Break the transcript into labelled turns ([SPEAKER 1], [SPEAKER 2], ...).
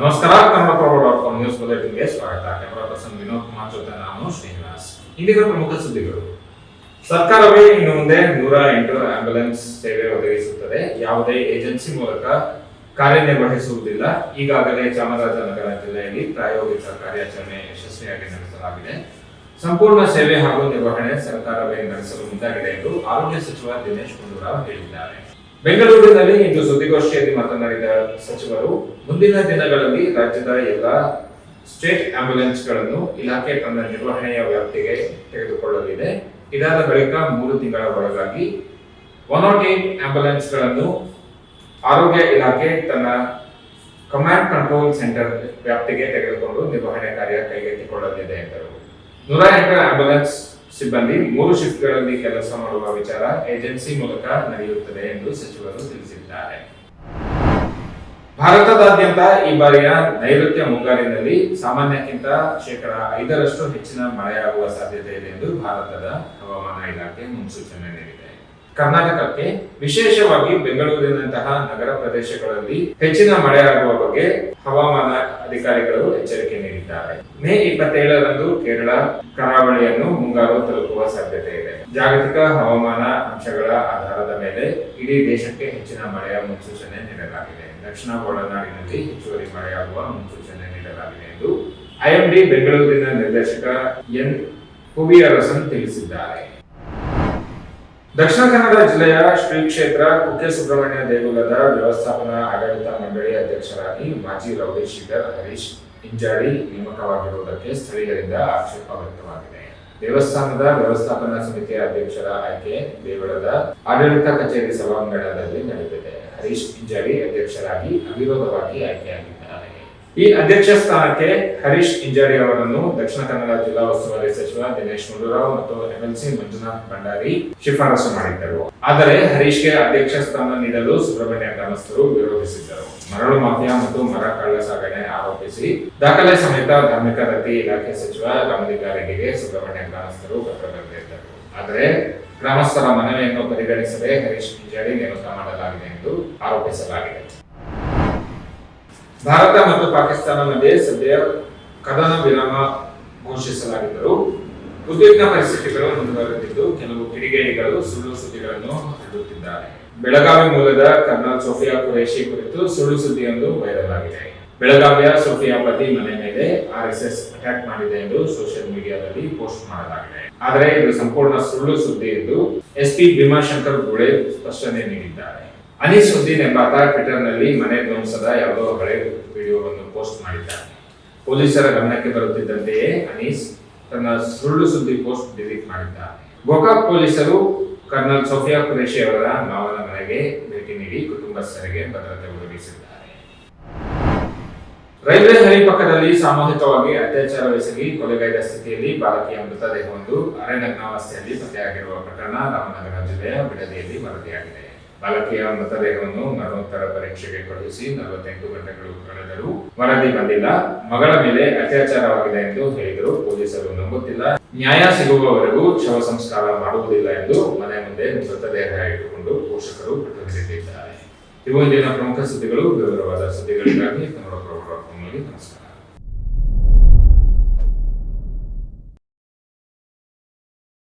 [SPEAKER 1] ನಮಸ್ಕಾರ, Kannada dot com news ಬುಲೆಟಿನ್ಗೆ ಸ್ವಾಗತ. ಕ್ಯಾಮರಾ ಪರ್ಸನ್ ವಿನೋದ್ ಕುಮಾರ್ ಜೊತೆ ನಾನು ಶ್ರೀನಿವಾಸ್. ಇಂದಿನ ಪ್ರಮುಖ ಸುದ್ದಿಗಳು. ಸರ್ಕಾರವೇ ಇನ್ನು ಮುಂದೆ ನೂರ ಎಂಟು ಆಂಬ್ಯುಲೆನ್ಸ್ ಸೇವೆ ಒದಗಿಸುತ್ತದೆ. ಯಾವುದೇ ಏಜೆನ್ಸಿ ಮೂಲಕ ಕಾರ್ಯನಿರ್ವಹಿಸುವುದಿಲ್ಲ. ಈಗಾಗಲೇ ಚಾಮರಾಜನಗರ ಜಿಲ್ಲೆಯಲ್ಲಿ ಪ್ರಾಯೋಗಿಕ ಕಾರ್ಯಾಚರಣೆ ಯಶಸ್ವಿಯಾಗಿ ನಡೆಸಲಾಗಿದೆ. ಸಂಪೂರ್ಣ ಸೇವೆ ಹಾಗೂ ನಿರ್ವಹಣೆ ಸರ್ಕಾರವೇ ನಡೆಸಲು ಮುಂದಾಗಿದೆ ಎಂದು ಆರೋಗ್ಯ ಸಚಿವ ದಿನೇಶ್ ಗುಂಡೂರಾವ್ ಹೇಳಿದ್ದಾರೆ. ಬೆಂಗಳೂರಿನಲ್ಲಿ ಇಂದು ಸುದ್ದಿಗೋಷ್ಠಿಯಲ್ಲಿ ಮಾತನಾಡಿದ ಸಚಿವರು, ಮುಂದಿನ ದಿನಗಳಲ್ಲಿ ರಾಜ್ಯದ ಎಲ್ಲ ಸ್ಟೇಟ್ ಆಂಬ್ಯುಲೆನ್ಸ್ಗಳನ್ನು ಇಲಾಖೆ ತನ್ನ ನಿರ್ವಹಣೆಯ ವ್ಯಾಪ್ತಿಗೆ ತೆಗೆದುಕೊಳ್ಳಲಿದೆ. ಇದಾದ ಬಳಿಕ ಮೂರು ತಿಂಗಳ ಒಳಗಾಗಿ ಒನ್ ನಾಟ್ ಏಟ್ ಆಂಬ್ಯುಲೆನ್ಸ್ಗಳನ್ನು ಆರೋಗ್ಯ ಇಲಾಖೆ ತನ್ನ ಕಮಾಂಡ್ ಕಂಟ್ರೋಲ್ ಸೆಂಟರ್ ವ್ಯಾಪ್ತಿಗೆ ತೆಗೆದುಕೊಂಡು ನಿರ್ವಹಣೆ ಕಾರ್ಯ ಕೈಗೆತ್ತಿಕೊಳ್ಳಲಿದೆ ಎಂದರು. ನೂರ ಎಂಟು ಆಂಬ್ಯುಲೆನ್ಸ್ ಸಿಬ್ಬಂದಿ ಮೂರು ಶಿಫ್ಟ್ಗಳಲ್ಲಿ ಕೆಲಸ ಮಾಡುವ ವಿಚಾರ ಏಜೆನ್ಸಿ ಮೂಲಕ ನಡೆಯುತ್ತದೆ ಎಂದು ಸಚಿವರು ತಿಳಿಸಿದ್ದಾರೆ. ಭಾರತದಾದ್ಯಂತ ಈ ಬಾರಿಯ ನೈಋತ್ಯ ಮುಂಗಾರಿನಲ್ಲಿ ಸಾಮಾನ್ಯಕ್ಕಿಂತ ಶೇಕಡ ಐದರಷ್ಟು ಹೆಚ್ಚಿನ ಮಳೆಯಾಗುವ ಸಾಧ್ಯತೆ ಇದೆ ಎಂದು ಭಾರತದ ಹವಾಮಾನ ಇಲಾಖೆ ಮುನ್ಸೂಚನೆ ನೀಡಿದೆ. ಕರ್ನಾಟಕಕ್ಕೆ ವಿಶೇಷವಾಗಿ ಬೆಂಗಳೂರಿನಂತಹ ನಗರ ಪ್ರದೇಶಗಳಲ್ಲಿ ಹೆಚ್ಚಿನ ಮಳೆಯಾಗುವ ಬಗ್ಗೆ ಹವಾಮಾನ ಅಧಿಕಾರಿಗಳು ಎಚ್ಚರಿಕೆ ನೀಡಿದ್ದಾರೆ. ಮೇ ಇಪ್ಪತ್ತೇಳರಂದು ಕೇರಳ ಕರಾವಳಿಯನ್ನು ಮುಂಗಾರು ತಲುಪುವ ಸಾಧ್ಯತೆ ಇದೆ. ಜಾಗತಿಕ ಹವಾಮಾನ ಅಂಶಗಳ ಆಧಾರದ ಮೇಲೆ ಇಡೀ ದೇಶಕ್ಕೆ ಹೆಚ್ಚಿನ ಮಳೆಯ ಮುನ್ಸೂಚನೆ ನೀಡಲಾಗಿದೆ. ದಕ್ಷಿಣ ಒಳನಾಡಿನಲ್ಲಿ ಹೆಚ್ಚುವರಿ ಮಳೆಯಾಗುವ ಮುನ್ಸೂಚನೆ ನೀಡಲಾಗಿದೆ ಎಂದು ಐಎಂಡಿ ಬೆಂಗಳೂರಿನ ನಿರ್ದೇಶಕ ಎನ್. ಹುಬಿಯರಸನ್ ತಿಳಿಸಿದ್ದಾರೆ. ದಕ್ಷಿಣ ಕನ್ನಡ ಜಿಲ್ಲೆಯ ಶ್ರೀ ಕ್ಷೇತ್ರ ಕುಕ್ಕೆ ಸುಬ್ರಹ್ಮಣ್ಯ ದೇಗುಲದ ವ್ಯವಸ್ಥಾಪನಾ ಆಡಳಿತ ಮಂಡಳಿ ಅಧ್ಯಕ್ಷರಾಗಿ ಮಾಜಿ ರೌಡಿ ಹರೀಶ್ ಇಂಜಾಡಿ ನೇಮಕವಾಗಿರುವುದಕ್ಕೆ ಸ್ಥಳೀಯರಿಂದ ಆಕ್ಷೇಪ ವ್ಯಕ್ತವಾಗಿದೆ. ದೇವಸ್ಥಾನದ ವ್ಯವಸ್ಥಾಪನಾ ಸಮಿತಿಯ ಅಧ್ಯಕ್ಷರ ಆಯ್ಕೆ ದೇಗುಲದ ಆಡಳಿತ ಕಚೇರಿ ಸಭಾಂಗಣದಲ್ಲಿ ನಡೆದಿದೆ. ಹರೀಶ್ ಇಂಜಾಡಿ ಅಧ್ಯಕ್ಷರಾಗಿ ಅವಿರೋಧವಾಗಿ ಆಯ್ಕೆಯಾಗಿದ್ದಾರೆ ಈ ಅಧ್ಯಕ್ಷ ಸ್ಥಾನಕ್ಕೆ ಹರೀಶ್ ಇಂಜಾರಿ ಅವರನ್ನು ದಕ್ಷಿಣ ಕನ್ನಡ ಜಿಲ್ಲಾ ಉಸ್ತುವಾರಿ ಸಚಿವ ದಿನೇಶ್ ಗುಂಡೂರಾವ್ ಮತ್ತು ಎಂಎಲ್ಸಿ ಮಂಜುನಾಥ್ ಭಂಡಾರಿ ಶಿಫಾರಸು ಮಾಡಿದ್ದರು. ಆದರೆ ಹರೀಶ್ಗೆ ಅಧ್ಯಕ್ಷ ಸ್ಥಾನ ನೀಡಲು ಸುಬ್ರಹ್ಮಣ್ಯ ಗ್ರಾಮಸ್ಥರು ವಿರೋಧಿಸಿದ್ದರು. ಮರಳು ಮಾಫಿಯಾ ಮತ್ತು ಮರ ಕಳ್ಳ ಸಾಗಣೆ ಆರೋಪಿಸಿ ದಾಖಲೆ ಸಮೇತ ಧಾರ್ಮಿಕ ದತ್ತಿ ಇಲಾಖೆ ಸಚಿವ ರಾಮಲಿಂಗಾರೆಡ್ಡಿಗೆ ಸುಬ್ರಹ್ಮಣ್ಯ ಗ್ರಾಮಸ್ಥರು ಪತ್ರ ಬರೆದಿದ್ದರು. ಆದರೆ ಗ್ರಾಮಸ್ಥರ ಮನವಿಯನ್ನು ಪರಿಗಣಿಸದೆ ಹರೀಶ್ ಇಂಜಾರಿ ನೇಮಕ ಮಾಡಲಾಗಿದೆ ಎಂದು ಆರೋಪಿಸಲಾಗಿದೆ. ಭಾರತ ಮತ್ತು ಪಾಕಿಸ್ತಾನ ಮಧ್ಯೆ ಸದ್ಯ ಕದನ ವಿರಾಮ ಘೋಷಿಸಲಾಗಿದ್ದರು ಉದ್ವಿಗ್ನ ಪರಿಸ್ಥಿತಿಗಳು ಮುಂದುವರೆದಿದ್ದು ಕೆಲವು ಕಿಡಿಗೇಡಿಗಳು ಸುಳ್ಳು ಸುದ್ದಿಗಳನ್ನು ಹರಡುತ್ತಿದ್ದಾರೆ. ಬೆಳಗಾವಿ ಮೂಲದ ಕರ್ನಲ್ ಸೋಫಿಯಾ ಕುರೇಶಿ ಕುರಿತು ಸುಳ್ಳು ಸುದ್ದಿಯೊಂದು ವೈರಲ್ ಆಗಿದೆ. ಬೆಳಗಾವಿಯ ಸೋಫಿಯಾ ಪತಿ ಮನೆ ಮೇಲೆ ಆರ್ಎಸ್ಎಸ್ ಅಟ್ಯಾಕ್ ಮಾಡಿದೆ ಎಂದು ಸೋಷಿಯಲ್ ಮೀಡಿಯಾದಲ್ಲಿ ಪೋಸ್ಟ್ ಮಾಡಲಾಗಿದೆ. ಆದರೆ ಇದು ಸಂಪೂರ್ಣ ಸುಳ್ಳು ಸುದ್ದಿ ಎಂದು ಎಸ್ಪಿ ಭೀಮಾಶಂಕರ್ ಗುಳೆ ಸ್ಪಷ್ಟನೆ ನೀಡಿದ್ದಾರೆ. ಅನೀಸ್ ಉದ್ದೀನ್ ಎಂಬಾತ ಟ್ವಿಟರ್ನಲ್ಲಿ ಮನೆ ಧ್ವಂಸದ ಯಾವುದೋ ಹಳೆ ವಿಡಿಯೋವನ್ನು ಪೋಸ್ಟ್ ಮಾಡಿದ್ದ ಪೊಲೀಸರ ಗಮನಕ್ಕೆ ಬರುತ್ತಿದ್ದಂತೆಯೇ ಅನೀಸ್ ತನ್ನ ಸುಳ್ಳು ಸುದ್ದಿ ಪೋಸ್ಟ್ ಡಿಲೀಟ್ ಮಾಡಿದ್ದ ಗೋಕಾಕ್ ಪೊಲೀಸರು ಕರ್ನಲ್ ಸೋಫಿಯಾ ಕುರೇಶಿ ಅವರ ಮಾವನ ಮನೆಗೆ ಭೇಟಿ ನೀಡಿ ಕುಟುಂಬಸ್ಥರಿಗೆ ಭದ್ರತೆ ಒದಗಿಸಿದ್ದಾರೆ. ರೈಲ್ವೆ ಹಳಿ ಪಕ್ಕದಲ್ಲಿ ಸಾಮೂಹಿಕವಾಗಿ ಅತ್ಯಾಚಾರವೆಸಗಿ ಕೊಲೆಗೈದ ಸ್ಥಿತಿಯಲ್ಲಿ ಬಾಲಕಿಯ ಮೃತದೇಹವೊಂದು ಅರೆನಗ್ನಾವಸ್ಥೆಯಲ್ಲಿ ಪತ್ತೆಯಾಗಿರುವ ಪ್ರಕರಣ ರಾಮನಗರ ಜಿಲ್ಲೆಯ ಬಿಡದಿಯಲ್ಲಿ ವರದಿಯಾಗಿದೆ. ಬಾಲಕಿಯ ಮೃತದೇಹವನ್ನು ಮರಣೋತ್ತರ ಪರೀಕ್ಷೆಗೆ ಕಳುಹಿಸಿ ನಲವತ್ತೆಂಟು ಗಂಟೆಗಳು ಕಳೆದರೂ ವರದಿ ಬಂದಿಲ್ಲ. ಮಗಳ ಮೇಲೆ ಅತ್ಯಾಚಾರವಾಗಿದೆ ಎಂದು ಹೇಳಿದರು. ಪೊಲೀಸರು ನಂಬುತ್ತಿಲ್ಲ. ನ್ಯಾಯ ಸಿಗುವವರೆಗೂ ಶವ ಸಂಸ್ಕಾರ ಮಾಡುವುದಿಲ್ಲ ಎಂದು ಮನೆ ಮುಂದೆ ಮೃತದೇಹ ಇಟ್ಟುಕೊಂಡು ಪೋಷಕರು ಪ್ರತಿನಿಧಿಸಿದ್ದಾರೆ ಇವು ಇಂದಿನ ಪ್ರಮುಖ ಸುದ್ದಿಗಳು. ವಿವರವಾದ ಸುದ್ದಿಗಳಿಗಾಗಿ ಕನ್ನಡ ನಮಸ್ಕಾರ.